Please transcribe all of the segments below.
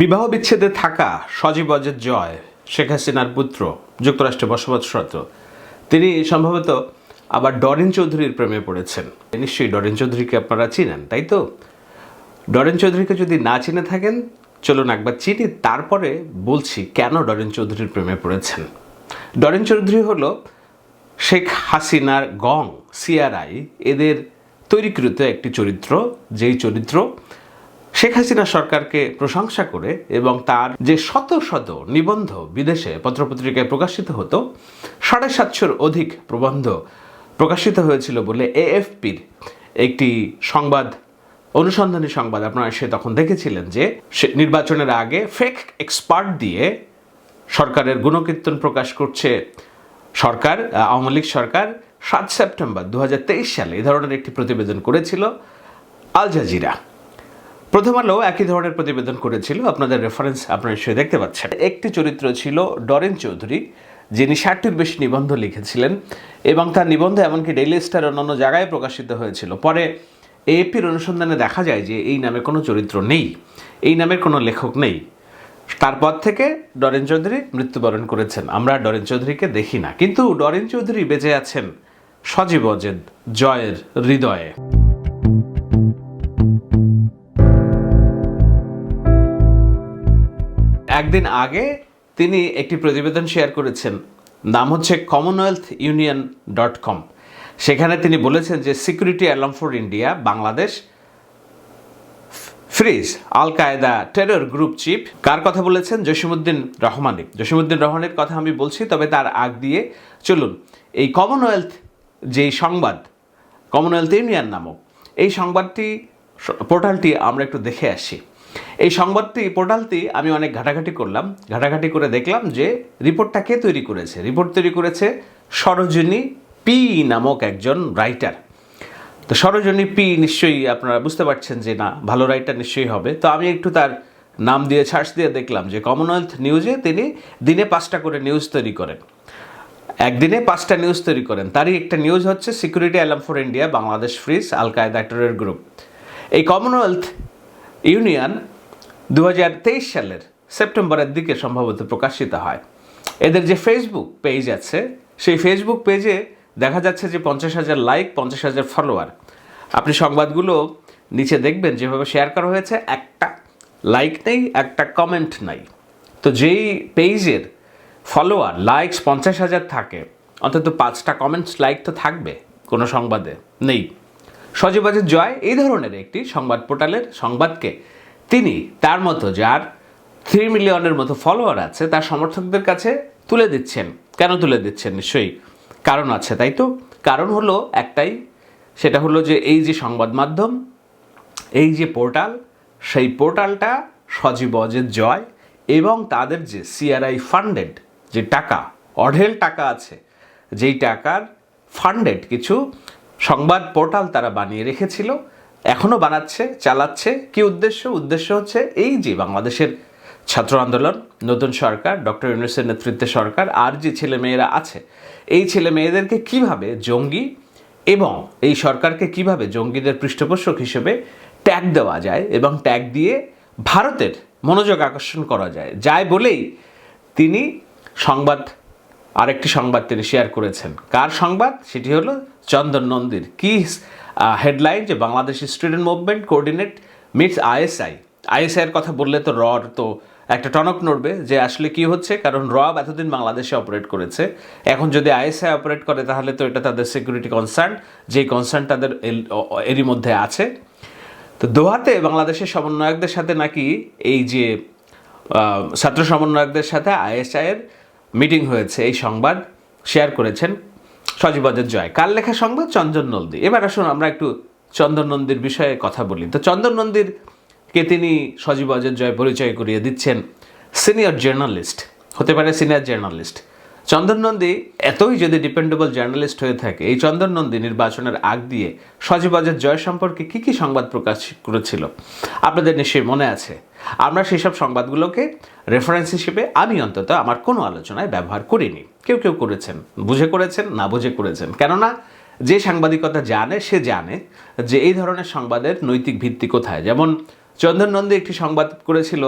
বিবাহ বিচ্ছেদে থাকা সজীব অজের জয়, শেখ হাসিনার পুত্র, যুক্তরাষ্ট্রে বসবাসরত তিনি সম্ভবত আবার ডরিন চৌধুরীর প্রেমে পড়েছেন। নিশ্চয়ই ডরিন চৌধুরীকে আপনারা চিনেন, তাই তো? ডরেন চৌধুরীকে যদি না চিনে থাকেন, চলুন একবার চিনি, তারপরে বলছি কেন ডরেন চৌধুরীর প্রেমে পড়েছেন। ডরেন চৌধুরী হল শেখ হাসিনার গং, সিআরআই, এদের তৈরিকৃত একটি চরিত্র, যেই চরিত্র শেখ হাসিনা সরকারকে প্রশংসা করে এবং তার যে শত শত নিবন্ধ বিদেশে পত্রপত্রিকায় প্রকাশিত হতো, সাড়ে সাতশোর অধিক প্রবন্ধ প্রকাশিত হয়েছিল বলে এএফপির একটি সংবাদ, অনুসন্ধানী সংবাদ আপনারা সে তখন দেখেছিলেন যে নির্বাচনের আগে ফেক এক্সপার্ট দিয়ে সরকারের গুণকীর্তন প্রকাশ করছে সরকার, আওয়ামী লীগ সরকার। সাত সেপ্টেম্বর দু হাজার তেইশ সালে এই ধরনের একটি প্রতিবেদন করেছিল আল জাজিরা। প্রথম আলো একই ধরনের প্রতিবেদন করেছিল। আপনাদের রেফারেন্স আপনারা সে দেখতে পাচ্ছেন। একটি চরিত্র ছিল ডরেন চৌধুরী, যিনি ষাটটির বেশি নিবন্ধ লিখেছিলেন এবং তার নিবন্ধ এমনকি ডেইলি স্টার অন্যান্য জায়গায় প্রকাশিত হয়েছিল। পরে এএপির অনুসন্ধানে দেখা যায় যে এই নামে কোনো চরিত্র নেই, এই নামের কোনো লেখক নেই। তারপর থেকে ডরেন চৌধুরী মৃত্যুবরণ করেছেন। আমরা ডরেন চৌধুরীকে দেখি না। কিন্তু ডরেন চৌধুরী বেঁচে আছেন সজীব অজেদ জয়ের হৃদয়ে। একদিন আগে তিনি একটি প্রতিবেদন শেয়ার করেছেন। নাম হচ্ছে কমনওয়েলথ ইউনিয়ন ডট কম সেখানে তিনি বলেছেন যে security alarm for India Bangladesh, freeze, al Qaeda terror group chief কার কথা বলেছেন? জসিমুদ্দিন রহমানের। জসিমুদ্দিন রহমানের কথা আমি বলছি, তবে তার আগ দিয়ে চলুন। এই কমনওয়েলথ যেই সংবাদ কমনওয়েলথ ইউনিয়ন নামক, এই সংবাদটি পোর্টালটি আমরা একটু দেখে আসি। এই সংবাদটি, পোর্টালটি আমি অনেক ঘাটাঘাটি করলাম। ঘাটাঘাটি করে দেখলাম যে রিপোর্টটা কে তৈরি করেছে? রিপোর্ট তৈরি করেছে সরোজিনী পি নামক একজন রাইটার তো সরোজনী পি নিশ্চয়ই আপনারা বুঝতে পারছেন যে না, ভালো রাইটার নিশ্চয়ই হবে। তো আমি একটু তার নাম দিয়ে, সার্চ দিয়ে দেখলাম যে কমনওয়েলথ নিউজে তিনি দিনে পাঁচটা করে নিউজ তৈরি করেন। একদিনে পাঁচটা নিউজ তৈরি করেন। তারই একটা নিউজ হচ্ছে security alarm for India Bangladesh freeze al Qaeda group এই কমনওয়েলথ ইউনিয়ন দু হাজার তেইশ সালের সেপ্টেম্বরের দিকে সম্ভবত প্রকাশিত হয়। এদের যে ফেসবুক পেজ আছে, সেই ফেসবুক পেজে দেখা যাচ্ছে যে পঞ্চাশ হাজার লাইক পঞ্চাশ হাজার ফলোয়ার আপনি সংবাদগুলো নিচে দেখবেন, যেভাবে শেয়ার করা হয়েছে, একটা লাইক নেই, একটা কমেন্ট নাই। তো যেই পেজের ফলোয়ার লাইকস পঞ্চাশ হাজার থাকে, অন্তত পাঁচটা কমেন্টস লাইক তো থাকবে, কোনো সংবাদে নেই। সজীবাজের জয়, এই ধরনের একটি সংবাদ পোর্টালের সংবাদকে। তিনি তার মতো যার থ্রি মিলিয়নের মতো ফলোয়ার আছে, তার সমর্থকদের কাছে তুলে দিচ্ছেন। কেন তুলে দিচ্ছেন? নিশ্চয়ই কারণ আছে, তাই তো? কারণ হলো একটাই, সেটা হলো যে এই যে সংবাদ মাধ্যম, এই যে পোর্টাল, সেই পোর্টালটা সজীব অজের জয় এবং তাদের যে সিআরআই ফান্ডেড যে টাকা, অঢেল টাকা আছে, যেই টাকার ফান্ডেড কিছু সংবাদ পোর্টাল তারা বানিয়ে রেখেছিল এখনও বানাচ্ছে, চালাচ্ছে। কি উদ্দেশ্য? উদ্দেশ্য হচ্ছে এই যে বাংলাদেশের ছাত্র আন্দোলন, নতুন সরকার, ডক্টর ইউনুসের নেতৃত্বে সরকার, আর যে ছেলে মেয়েরা আছে, এই ছেলে মেয়েদেরকে কীভাবে জঙ্গি এবং এই সরকারকে কীভাবে জঙ্গিদের পৃষ্ঠপোষক হিসেবে ট্যাগ দেওয়া যায় এবং ট্যাগ দিয়ে ভারতের মনোযোগ আকর্ষণ করা যায় যায় বলেই তিনি সংবাদ, আরেকটি সংবাদ তিনি শেয়ার করেছেন। কার সংবাদ? সেটি হলো চন্দন নন্দীর। কি হেডলাইন যে Bangladesh student movement coordinate meets ISI ISI এর কথা বললে তো রর তো একটা টনক নড়বে যে আসলে কি হচ্ছে, কারণ রব এতদিন বাংলাদেশে অপারেট করেছে। এখন যদি আইএসআই অপারেট করে, তাহলে তো এটা তাদের সিকিউরিটি কনসার্ন যেই কনসার্ন তাদের এরই মধ্যে আছে। তো দোহাতে বাংলাদেশের সমন্বয়কদের সাথে নাকি এই যে ছাত্র সমন্বয়কদের সাথে আইএসআইয়ের মিটিং হয়েছে, এই সংবাদ শেয়ার করেছেন। সজীবদের জয়। কার লেখা সংবাদ? চন্দন নন্দী। এবার আসুন আমরা একটু চন্দন নন্দীর বিষয়ে কথা বলি। তো চন্দন নন্দীর কে তিনি সজীব অজের জয় পরিচয় করিয়ে দিচ্ছেন সিনিয়র জার্নালিস্ট। হতে পারে সিনিয়র জার্নালিস্ট। চন্দন নন্দী এতই যদি ডিপেন্ডেবল জার্নালিস্ট হয়ে থাকে, এই চন্দন নন্দী নির্বাচনের আগ দিয়ে সজীব অজের জয় সম্পর্কে কি কি সংবাদ প্রকাশ করেছিল? আপনাদের নিশ্চয়ই মনে আছে। আমরা সেই সব সংবাদগুলোকে রেফারেন্স হিসেবে আমি অন্তত আমার কোনো আলোচনায় ব্যবহার করিনি। কেউ কেউ করেছেন। বুঝে করেছেন, না বুঝে করেছেন। কেননা, যে সাংবাদিকতা জানে, সে জানে যে এই ধরনের সংবাদের নৈতিক ভিত্তি কোথায়। যেমন চন্দন নন্দী একটি সংবাদ করেছিল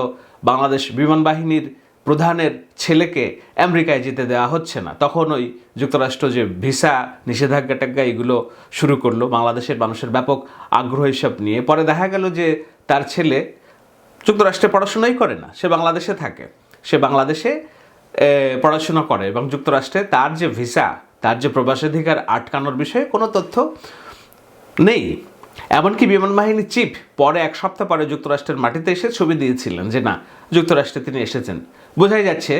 বাংলাদেশ বিমান বাহিনীর প্রধানের ছেলেকে আমেরিকায় যেতে দেওয়া হচ্ছে না। তখন ওই যুক্তরাষ্ট্র যে ভিসা, নিষেধাজ্ঞা টাজ্ঞা এগুলো শুরু করল বাংলাদেশের মানুষের ব্যাপক আগ্রহ হিসাব নিয়ে। পরে দেখা গেল যে তার ছেলে যুক্তরাষ্ট্রে পড়াশোনাই করে না, সে বাংলাদেশে থাকে। সে বাংলাদেশে পড়াশোনা করে এবং যুক্তরাষ্ট্রে তার যে ভিসা, তার যে প্রবাসাধিকার আটকানোর বিষয়ে কোনো তথ্য নেই। এমনকি বিমান বাহিনীর চিফ পরে এক সপ্তাহ পরে যুক্তরাষ্ট্রের মাটিতে এসে ছবি দিয়েছিলেন যে না, যুক্তরাষ্ট্রে তিনি এসেছেন। বোঝাই যাচ্ছে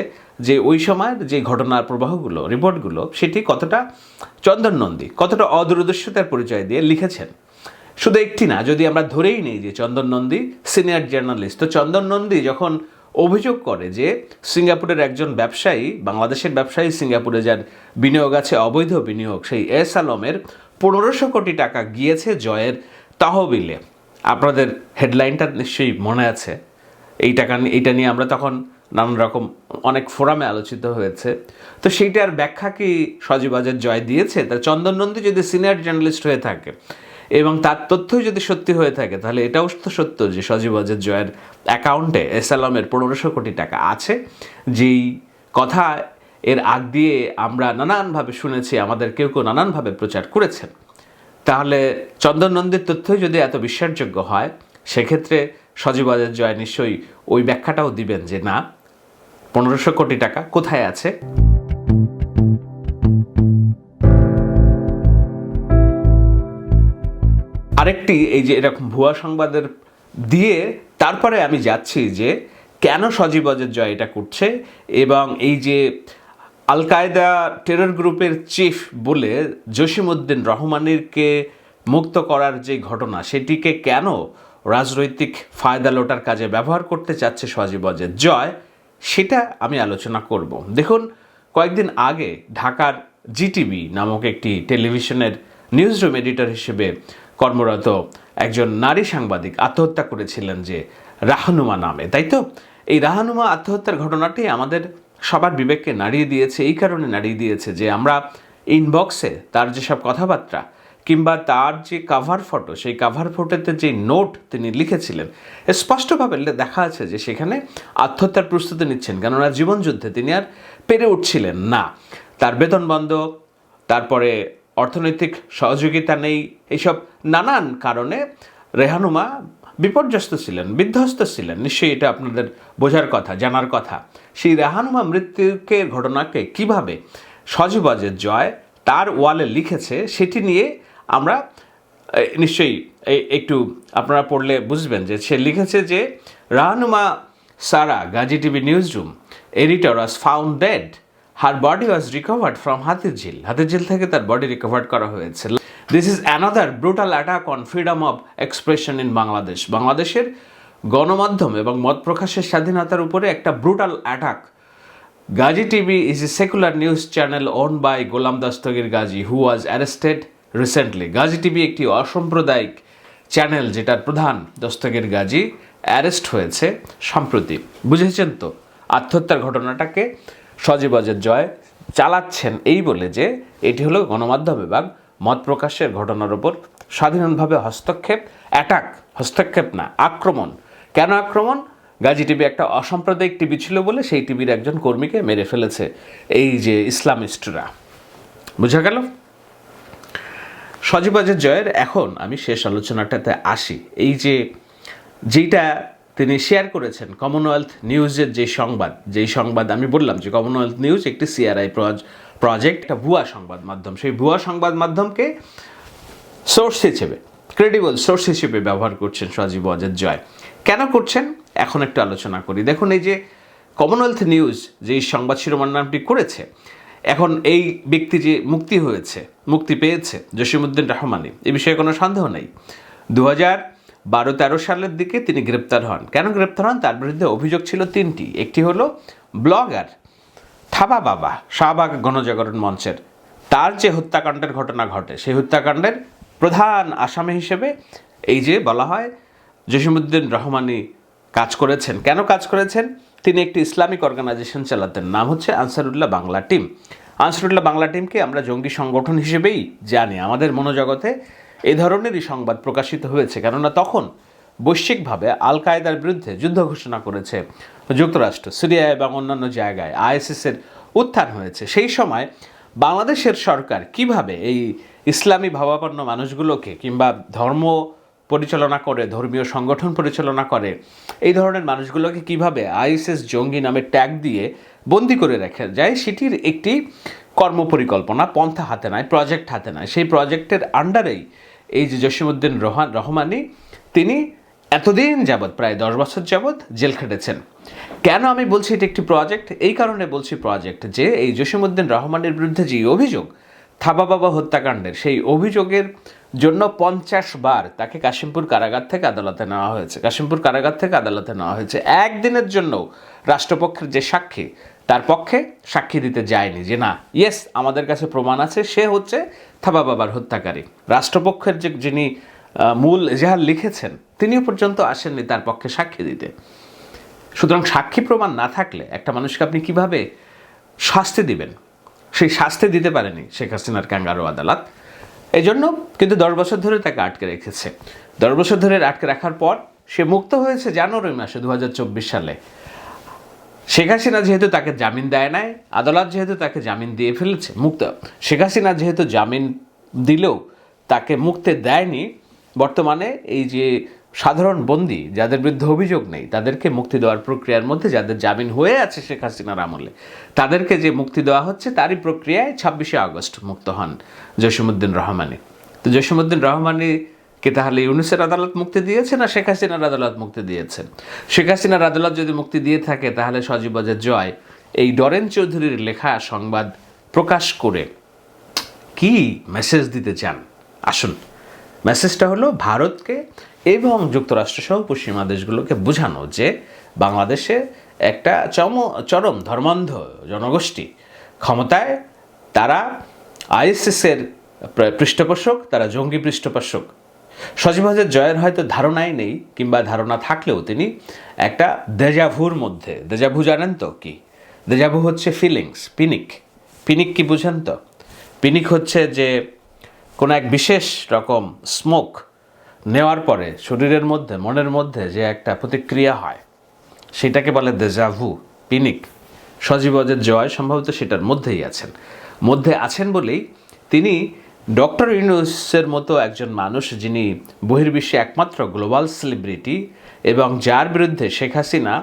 যে ওই সময়ের যে ঘটনার প্রবাহগুলো, রিপোর্টগুলো, সেটি কতটা চন্দন নন্দী, কতটা অদূরদর্শিতার পরিচয় দিয়ে লিখেছেন। শুধু একটি না, যদি আমরা ধরেই নেই যে চন্দন নন্দী, সিনিয়র জার্নালিস্ট, তো চন্দন নন্দী যখন অভিযোগ করে যে সিঙ্গাপুরের একজন ব্যবসায়ী, বাংলাদেশের ব্যবসায়ী সিঙ্গাপুরে যার বিনিয়োগ আছে, অবৈধ বিনিয়োগ, সেই এস আলমের পনেরোশো কোটি টাকা গিয়েছে জয়ের তহবিলে। আপনাদের হেডলাইনটা নিশ্চয়ই মনে আছে। এই টাকা এইটা নিয়ে আমরা তখন নানান রকম অনেক ফোরামে আলোচিত হয়েছে। তো সেইটার ব্যাখ্যা কি সজীবাজের জয় দিয়েছে? তা চন্দন নন্দী যদি সিনিয়র জার্নালিস্ট হয়ে থাকে এবং তার তথ্যই যদি সত্যি হয়ে থাকে, তাহলে এটাও তো সত্য যে সজীবাজের জয়ের অ্যাকাউন্টে এস আলমের পনেরোশো কোটি টাকা আছে। যেই কথা এর আগ দিয়ে আমরা নানানভাবে শুনেছি, আমাদের কেউ কেউ নানানভাবে প্রচার করেছেন। তাহলে চন্দন নন্দীর তথ্যই যদি এত বিশ্বাসযোগ্য হয়, সেক্ষেত্রে সজীবাজের জয় নিশ্চয়ই ওই ব্যাখ্যাটাও দিবেন যে না, পনেরোশো কোটি টাকা কোথায় আছে? আরেকটি এই যে এরকম ভুয়া সংবাদের দিয়ে তারপরে আমি যাচ্ছি যে কেন সজীব জয় এটা করছে এবং এই যে আল কায়দা টেরর গ্রুপের চিফ বলে জসিমউদ্দিন রহমানিরকে মুক্ত করার যে ঘটনা, সেটিকে কেন রাজনৈতিক ফায়দা লোটার কাজে ব্যবহার করতে চাচ্ছে সজীব অজের জয়, সেটা আমি আলোচনা করব। দেখুন, কয়েকদিন আগে ঢাকার জিটিভি নামক একটি টেলিভিশনের নিউজ রুম এডিটর হিসেবে কর্মরত একজন নারী সাংবাদিক আত্মহত্যা করেছিলেন যে রাহানুমা নামে। তাই তো? এই রাহানুমা আত্মহত্যার ঘটনাটি আমাদের সবার বিবেককে নাড়িয়ে দিয়েছে, এই কারণে নাড়িয়ে দিয়েছে যে আমরা ইনবক্সে তার যেসব কথাবার্তা কিংবা তার যে কাভার ফটো সেই কাভার ফটোতে যে নোট তিনি লিখেছিলেন স্পষ্টভাবে দেখা আছে যে সেখানে আত্মহত্যার প্রস্তুতি নিচ্ছেন, কেননা জীবনযুদ্ধে তিনি আর পেরে উঠছিলেন না। তার বেতন বন্ধ, তারপরে অর্থনৈতিক সহযোগিতা নেই, এইসব নানান কারণে রেহানুমা বিপর্যস্ত ছিলেন, বিধ্বস্ত ছিলেন। নিশ্চয়ই এটা আপনাদের বোঝার কথা, জানার কথা। সেই রেহানুমা মৃত্যুকে, ঘটনাকে কীভাবে সজীবাজের জয় তার ওয়ালে লিখেছে, সেটি নিয়ে আমরা নিশ্চয়ই একটু আপনারা পড়লে বুঝবেন যে সে লিখেছে যে, Rahanuma Sara, Gazi TV newsroom editor was found dead her body was recovered from Hatirjheel Hatirjheel ঝিল থেকে তার বডি রিকভার্ড করা হয়েছে। This is another brutal attack on freedom of expression in Bangladesh বাংলাদেশের গণমাধ্যম এবং মত প্রকাশের স্বাধীনতার উপরে একটা brutal attack Gaji TV is a secular news channel owned by Golam Dastagir Gaji, who was arrested recently. Gaji TV একটি অসাম্প্রদায়িক চ্যানেল যেটার প্রধান দস্তগীর গাজী অ্যারেস্ট হয়েছে সম্প্রতি। বুঝেছেন তো? আত্মহত্যার ঘটনাটাকে সজীবজের জয় চালাচ্ছেন এই বলে যে এটি হলো গণমাধ্যম বিভাগ মত প্রকাশের ঘটনার ওপর স্বাধীনভাবে হস্তক্ষেপ অ্যাটাক হস্তক্ষেপ না, আক্রমণ। কেন আক্রমণ? গাজী টিভি একটা অসাম্প্রদায়িক টিভি ছিল বলে সেই টিভির একজন কর্মীকে মেরে ফেলেছে এই যে ইসলামিস্টরা। বুঝা গেল? সজীবাজের জয়ের এখন আমি শেষ আলোচনাটাতে আসি। এই যে যেইটা তিনি শেয়ার করেছেন কমনওয়েলথ নিউজের যে সংবাদ, যেই সংবাদ আমি বললাম যে কমনওয়েলথ নিউজ একটি সিআরআই প্রজেক্ট একটা ভুয়া সংবাদ মাধ্যম। সেই ভুয়া সংবাদ মাধ্যমকে সোর্স হিসেবে ক্রেডিবল সোর্স হিসেবে ব্যবহার করছেন সজীব অজের জয়। কেন করছেন? এখন একটু আলোচনা করি। দেখুন, এই যে কমনওয়েলথ নিউজ যে সংবাদ শিরোনামটি করেছে, এখন এই ব্যক্তি যে মুক্তি হয়েছে, মুক্তি পেয়েছে জসিমুদ্দিন রহমানি, এ বিষয়ে কোনো সন্দেহ নেই। দু হাজার বারো তেরো সালের দিকে তিনি গ্রেপ্তার হন। কেন গ্রেপ্তার হন? তার বিরুদ্ধে অভিযোগ ছিল তিনটি। একটি হলো ব্লগার থাবা বাবা, শাহবাগ গণজাগরণ মঞ্চের। তার যে হত্যাকাণ্ডের ঘটনা ঘটে, সেই হত্যাকাণ্ডের প্রধান আসামি হিসেবে এই যে বলা হয় জসিমুদ্দিন রহমানি কাজ করেছেন। কেন কাজ করেছেন? তিনি একটি ইসলামিক অর্গানাইজেশন চালাতেন। নাম হচ্ছে আনসারুল্লাহ বাংলা টিম। আনসারুল্লাহ বাংলা টিমকে আমরা জঙ্গি সংগঠন হিসেবেই জানি। আমাদের মনোজগতে এ ধরনেরই সংবাদ প্রকাশিত হয়েছে। কেননা তখন বৈশ্বিকভাবে আল কায়দার বিরুদ্ধে যুদ্ধ ঘোষণা করেছে। যুক্তরাষ্ট্র সিরিয়া এবং অন্যান্য জায়গায় আইএসএসের উত্থান হয়েছে। সেই সময় বাংলাদেশের সরকার কীভাবে এই ইসলামী ভাবাপন্ন মানুষগুলোকে কিংবা ধর্ম পরিচালনা করে, ধর্মীয় সংগঠন পরিচালনা করে, এই ধরনের মানুষগুলোকে কীভাবে আইএসএস জঙ্গি নামে ট্যাগ দিয়ে বন্দি করে রাখা যায়, সেটির একটি কর্মপরিকল্পনা পন্থা হাতে নেয়, প্রজেক্ট হাতে নেয়। সেই প্রজেক্টের আন্ডারেই এই যে জসিমুদ্দিন রহমান রহমানি তিনি এতদিন যাবৎ, প্রায় দশ বছর যাবৎ জেল খেটেছেন। কেন আমি বলছি এটি একটি প্রজেক্ট এই কারণে বলছি প্রজেক্ট যে, এই জসিমুদ্দিন রহমানের বিরুদ্ধে যে অভিযোগ থাবা বাবা হত্যাকাণ্ডের, সেই অভিযোগের জন্য পঞ্চাশ বার তাকে কাশিমপুর কারাগার থেকে আদালতে নেওয়া হয়েছে। কাশিমপুর কারাগার থেকে আদালতে নেওয়া হয়েছে। একদিনের জন্য রাষ্ট্রপক্ষের যে সাক্ষী, তার পক্ষে সাক্ষী দিতে যায়নি যে, না ইয়েস আমাদের কাছে প্রমাণ আছে, সে হচ্ছে থাবা বাবার হত্যাকারী। রাষ্ট্রপক্ষের যে, যিনি মূল এজাহার লিখেছেন, তিনিও পর্যন্ত আসেননি তার পক্ষে সাক্ষী দিতে। সুতরাং সাক্ষী প্রমাণ না থাকলে একটা মানুষকে আপনি কীভাবে শাস্তি দিবেন? সেই শাস্তি দিতে পারেনি শেখ হাসিনার ক্যাঙ্গারো আদালত। এই জন্য কিন্তু দশ বছর ধরে তাকে আটকে রেখেছে। দশ বছর ধরে আটকে রাখার পর সে মুক্ত হয়েছে জানুয়ারি মাসে দু হাজার চব্বিশ সালে। শেখ হাসিনা যেহেতু তাকে জামিন দেয় নাই, আদালত যেহেতু তাকে জামিন দিয়ে ফেলেছে, মুক্ত। শেখ হাসিনা যেহেতু জামিন দিলেও তাকে মুক্তি দেয়নি বর্তমানে এই যে সাধারণ বন্দী, যাদের বিরুদ্ধে অভিযোগ নেই, তাদেরকে মুক্তি দেওয়ার প্রক্রিয়ার মধ্যে যাদের জামিন হয়ে আছে শেখ হাসিনার আমলে, তাদেরকে যে মুক্তি দেওয়া হচ্ছে তারই প্রক্রিয়ায় ছাব্বিশে আগস্ট মুক্ত হন জসিমুদ্দিন রহমানি। তো জসিমুদ্দিন রহমানি কে তাহলে ইউনুসের আদালত মুক্তি দিয়েছে না শেখ হাসিনার আদালত মুক্তি দিয়েছে? শেখ হাসিনার আদালত যদি মুক্তি দিয়ে থাকে, তাহলে সজীব জয়। এই ডরেন চৌধুরীর লেখা সংবাদ প্রকাশ করে কি মেসেজ দিতে চান? আসুন। মেসেজটা হলো ভারতকে এবং যুক্তরাষ্ট্রসহ পশ্চিমা দেশগুলোকে বোঝানো যে বাংলাদেশে একটা চম, চরম ধর্মান্ধ জনগোষ্ঠী। ক্ষমতায় তারা আইএসএসের পৃষ্ঠপোষক, তারা জঙ্গি পৃষ্ঠপোষক। সজীবাজের জয়ের হয়তো ধারণাই নেই, কিংবা ধারণা থাকলেও তিনি একটা দেজাভুর মধ্যে। দেজাভু জানেন তো কি? দেজাভু হচ্ছে ফিলিংস পিনিক। পিনিক কি বুঝেন তো? পিনিক হচ্ছে যে কোনো এক বিশেষ রকম স্মোক নেওয়ার পরে শরীরের মধ্যে, মনের মধ্যে যে একটা প্রতিক্রিয়া হয়, সেটাকে বলে দেজাভু পিনিক। সজীবজের জয় সম্ভবত সেটার মধ্যেই আছেন। মধ্যে আছেন বলেই তিনি ডক্টর ইউনুসের মতো একজন মানুষ যিনি বহির্বিশ্বে একমাত্র গ্লোবাল সেলিব্রিটি এবং যার বিরুদ্ধে শেখ হাসিনা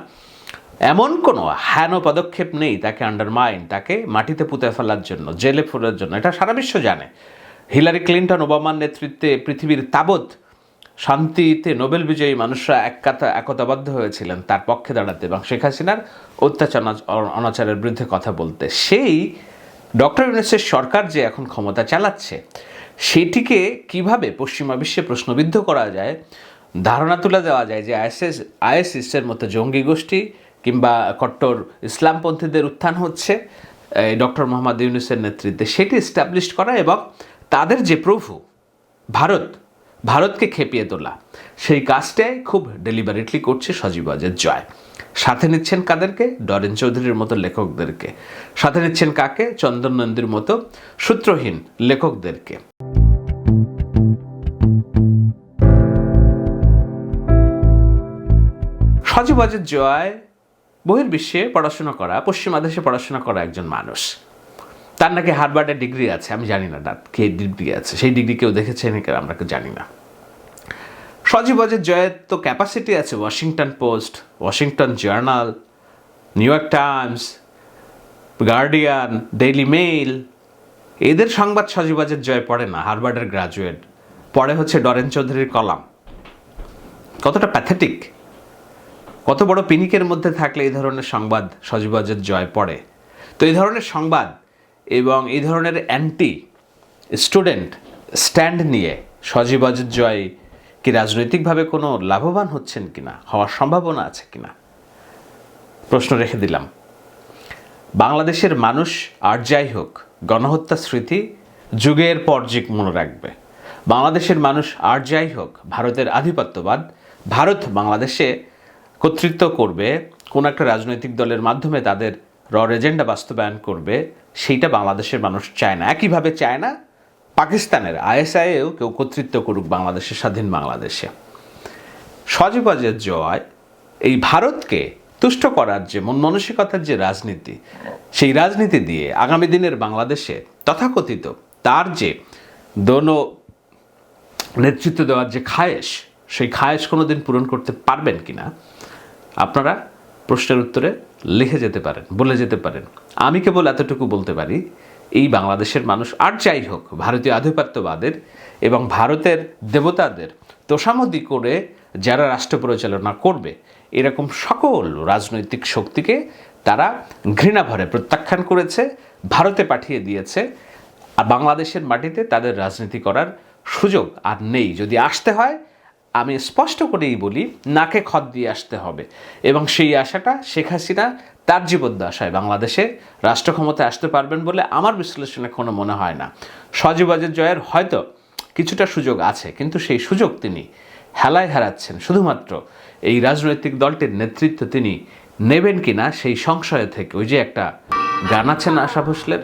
এমন কোনো হেন পদক্ষেপ নেই তাকে আন্ডারমাইন তাকে মাটিতে পুঁতে ফেলার জন্য, জেলে ফেলার জন্য, এটা সারা বিশ্ব জানে। হিলারি ক্লিন্টন ওবামার নেতৃত্বে পৃথিবীর তাবৎ শান্তিতে নোবেল বিজয়ী মানুষরা এক কথা একতাবদ্ধ হয়েছিলেন, তার পক্ষে দাঁড়াতে। এবং শেখ হাসিনার অত্যাচার অনাচারের বিরুদ্ধে কথা বলতে। সেই ডক্টর ইউনুসের সরকার যে এখন ক্ষমতা চালাচ্ছে, সেটিকে কীভাবে পশ্চিমা বিশ্বে প্রশ্নবিদ্ধ করা যায়, ধারণা তুলে দেওয়া যায় যে আইএসএস, আইএসএসের মতো জঙ্গি গোষ্ঠী কিংবা কট্টর ইসলামপন্থীদের উত্থান হচ্ছে ডক্টর মোহাম্মদ ইউনুসের নেতৃত্বে, সেটি এস্টাবলিশ করা এবং তাদের যে প্রভু, ভারত, ভারতকে খেপিয়ে তোলা, সেই কাজটাই খুব ডেলিভারেটলি করছে সজীব অজের জয়। সাথে নিচ্ছেন কাদেরকে? ডরেন চৌধুরীর মতো লেখকদেরকে। সাথে নিচ্ছেন কাকে? চন্দন নন্দীর মতো সূত্রহীন লেখকদেরকে। সজীব অজের জয় বহির্বিশ্বে পড়াশোনা করা, পশ্চিমা দেশে পড়াশোনা করা একজন মানুষ। তার নাকি হারবার্ডের ডিগ্রি আছে, আমি জানি না তার কে ডিগ্রি আছে, সেই ডিগ্রি কেউ দেখেছে নাকি আমরা কেউ জানি না। সজীব অজয় জয়ের তো ক্যাপাসিটি আছে Washington Post Washington journal New York Times Guardian Daily Mail এদের সংবাদ সজীব অজয় জয় পড়ে না হারবার্ডের গ্রাজুয়েট পড়ে হচ্ছে ডরেন চৌধুরীর কলাম। কতটা প্যাথেটিক কত বড় পিনিকের মধ্যে থাকলে এই ধরনের সংবাদ সজীব অজয় জয় পড়ে। তো এই ধরনের সংবাদ এবং এই ধরনের অ্যান্টি স্টুডেন্ট স্ট্যান্ড নিয়ে সজীব অজয় জয় কি রাজনৈতিকভাবে কোনো লাভবান হচ্ছেন কিনা? হওয়ার সম্ভাবনা আছে কিনা? প্রশ্ন রেখে দিলাম। বাংলাদেশের মানুষ আর যাই হোক, গণহত্যা স্মৃতি যুগের পর যুগ মনে রাখবে। বাংলাদেশের মানুষ আর যাই হোক, ভারতের আধিপত্যবাদ ভারত বাংলাদেশে কর্তৃত্ব করবে। কোন একটা রাজনৈতিক দলের মাধ্যমে তাদের রড এজেন্ডা বাস্তবায়ন করবে, সেইটা বাংলাদেশের মানুষ চায় না। একইভাবে চায় না পাকিস্তানের, আইএসআইয়েও কেউ কর্তৃত্ব করুক বাংলাদেশের, স্বাধীন বাংলাদেশে। সজীব জয়, এই ভারতকে তুষ্ট করার যে মন মানসিকতার যে রাজনীতি, সেই রাজনীতি দিয়ে আগামী দিনের বাংলাদেশে তথাকথিত তার যে দোনো নেতৃত্ব দেওয়ার যে খায়েশ, সেই খায়েশ কোনো দিন পূরণ করতে পারবেন কি না আপনারা প্রশ্নের উত্তরে লিখে যেতে পারেন, বলে যেতে পারেন। আমি কেবল এতটুকু বলতে পারি, এই বাংলাদেশের মানুষ আর যাই হোক, ভারতীয় আধিপত্যবাদের এবং ভারতের দেবতাদের তোষামদি করে যারা রাষ্ট্র পরিচালনা করবে, এরকম সকল রাজনৈতিক শক্তিকে তারা ঘৃণাভরে প্রত্যাখ্যান করেছে, ভারতে পাঠিয়ে দিয়েছে, আর বাংলাদেশের মাটিতে তাদের রাজনীতি করার সুযোগ আর নেই। যদি আসতে হয় আমি স্পষ্ট করেই বলি নাকে খত দিয়ে আসতে হবে। এবং সেই আশাটা শেখ হাসিনা তার জীবদ্দশায় বাংলাদেশে রাষ্ট্র ক্ষমতায় আসতে পারবেন বলে আমার বিশ্লেষণে কোনো মনে হয় না। সজীবাজের জয়ের হয়তো কিছুটা সুযোগ আছে কিন্তু সেই সুযোগ তিনি হেলায় হারাচ্ছেন। শুধুমাত্র এই রাজনৈতিক দলটির নেতৃত্ব তিনি নেবেন কিনা সেই সংশয় থেকে ওই যে একটা গান আছে না আশা ভোসলের?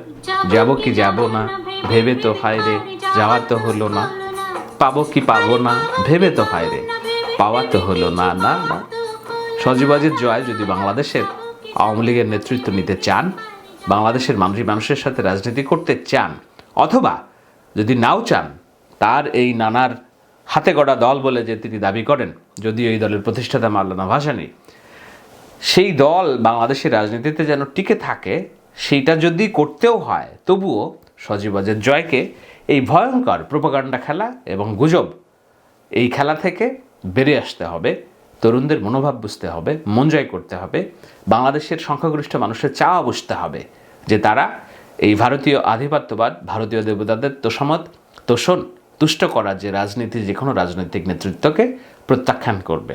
যাব কি যাব না? ভেবে তো হায় রে যাওয়া তো হলো না। পাবো কি পাবো না, ভেবে তো হয় রে। পাওয়া তো হলো না না না। সজীবাজের জয় যদি বাংলাদেশের আওয়ামী লীগের নেতৃত্ব নিতে চান, বাংলাদেশের মানুষ মানুষের সাথে রাজনীতি করতে চান, অথবা যদি নাও চান, তার এই নানার হাতে গড়া দল বলে যে তিনি দাবি করেন, যদিও এই দলের প্রতিষ্ঠাতা মাল্লানা ভাসানী, সেই দল বাংলাদেশের রাজনীতিতে যেন টিকে থাকে, সেইটা যদি করতেও হয়, তবুও সজীবাজের জয়কে এই ভয়ঙ্কর প্রোপাগান্ডা খেলা এবং গুজব এই খেলা থেকে বেরিয়ে আসতে হবে, তরুণদের মনোভাব বুঝতে হবে, মন জয় করতে হবে, বাংলাদেশের সংখ্যাগরিষ্ঠ মানুষের চাওয়া বুঝতে হবে যে তারা এই ভারতীয় আধিপত্যবাদ, ভারতীয় দেবতাদের তোষামত, তোষণ, তুষ্ট করার যে রাজনীতি যে কোনো রাজনৈতিক নেতৃত্বকে প্রত্যাখ্যান করবে।